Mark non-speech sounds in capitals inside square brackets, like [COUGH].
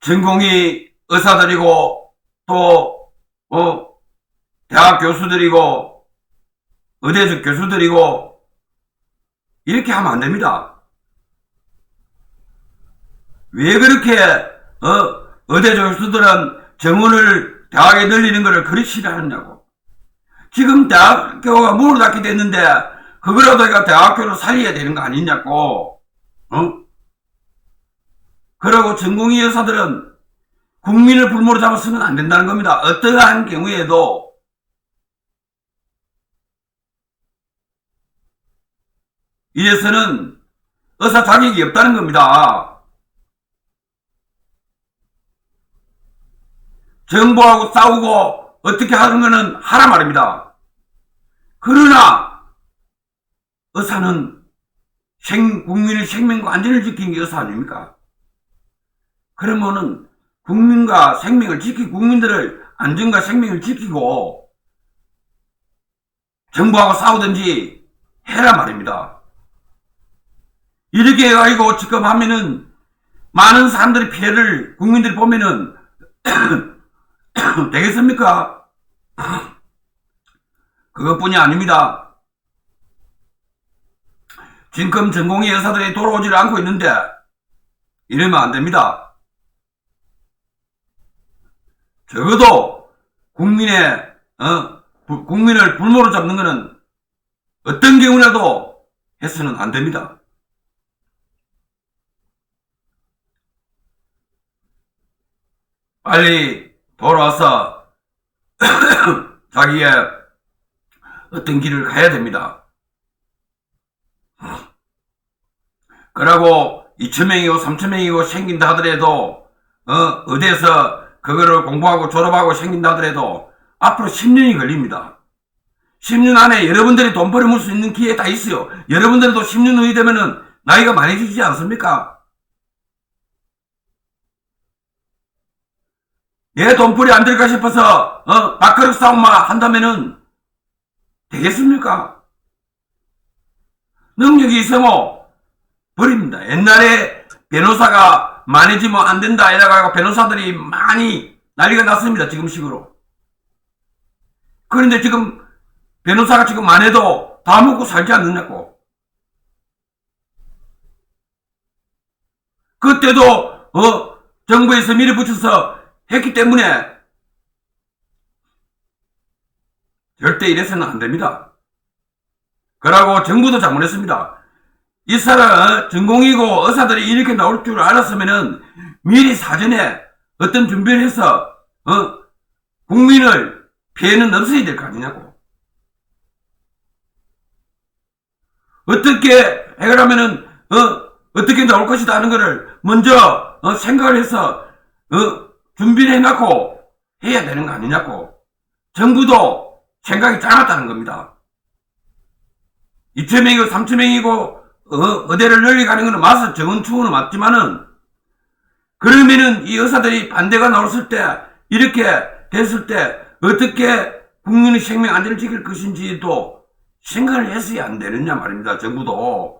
전공이 의사들이고 또 어, 대학 교수들이고 의대적 교수들이고 이렇게 하면 안 됩니다. 왜 그렇게 어, 의대 교수들은 정원을 대학에 늘리는 것을 그리 싫어하느냐고. 지금 대학교가 문을 닫게 됐는데 그거라도 내가 대학교를 살려야 되는 거 아니냐고. 어? 그러고 전공의 여사들은 국민을 불모로 잡아서는 안 된다는 겁니다. 어떠한 경우에도 이래서는 의사 자격이 없다는 겁니다. 정부하고 싸우고 어떻게 하는 거는 하라 말입니다. 그러나 의사는 생, 국민의 생명과 안전을 지키는 게 의사 아닙니까? 그러면은 국민과 생명을 지키고 국민들을 안전과 생명을 지키고 정부하고 싸우든지 해라 말입니다. 이렇게 해가지고 지금 하면은 많은 사람들이 피해를 국민들이 보면은 [CLEARS THROAT] 되겠습니까? [CLEARS THROAT] 그것뿐이 아닙니다. 지금 전공의 여사들이 돌아오지를 않고 있는데 이러면 안 됩니다. 적어도 국민의 어, 부- 국민을 불모로 잡는 것은 어떤 경우라도 해서는 안 됩니다. 빨리 돌아와서 [COUGHS] 자기의 어떤 길을 가야 됩니다. 그러고 2천명이고 3천명이고 생긴다 하더라도 어, 어디에서 그거를 공부하고 졸업하고 생긴다 하더라도 앞으로 10년이 걸립니다. 10년 안에 여러분들이 돈 벌어물 수 있는 기회 다 있어요. 여러분들도 10년 후에 되면은 나이가 많아지지 않습니까? 내 돈벌이 안 될까 싶어서 어, 밥그릇 싸움만 한다면은 되겠습니까? 능력이 있으면 버립니다. 옛날에 변호사가 많아지면 안 된다 이래가지고 변호사들이 많이 난리가 났습니다. 지금 식으로. 그런데 지금 변호사가 지금 많아도 다 먹고 살지 않느냐고. 그때도 어 정부에서 밀어붙여서 했기 때문에 절대 이래서는 안 됩니다. 그러고 정부도 잘못했습니다. 이 사람 전공이고 의사들이 이렇게 나올 줄 알았으면은 미리 사전에 어떤 준비를 해서 어 국민을 피해는 없어야 될 거 아니냐고. 어떻게 해결하면은 어 어떻게 나올 것이다 하는 거를 먼저 어, 생각을 해서 어 준비를 해놓고 해야 되는 거 아니냐고. 정부도 생각이 짧았다는 겁니다. 2천명이고 3천명이고 어, 의대를 늘려가는 거는 맞아 정원 추구는 맞지만은 그러면은 이 의사들이 반대가 나왔을 때 이렇게 됐을 때 어떻게 국민의 생명 안전을 지킬 것인지도 생각을 했어야 안 되느냐 말입니다. 정부도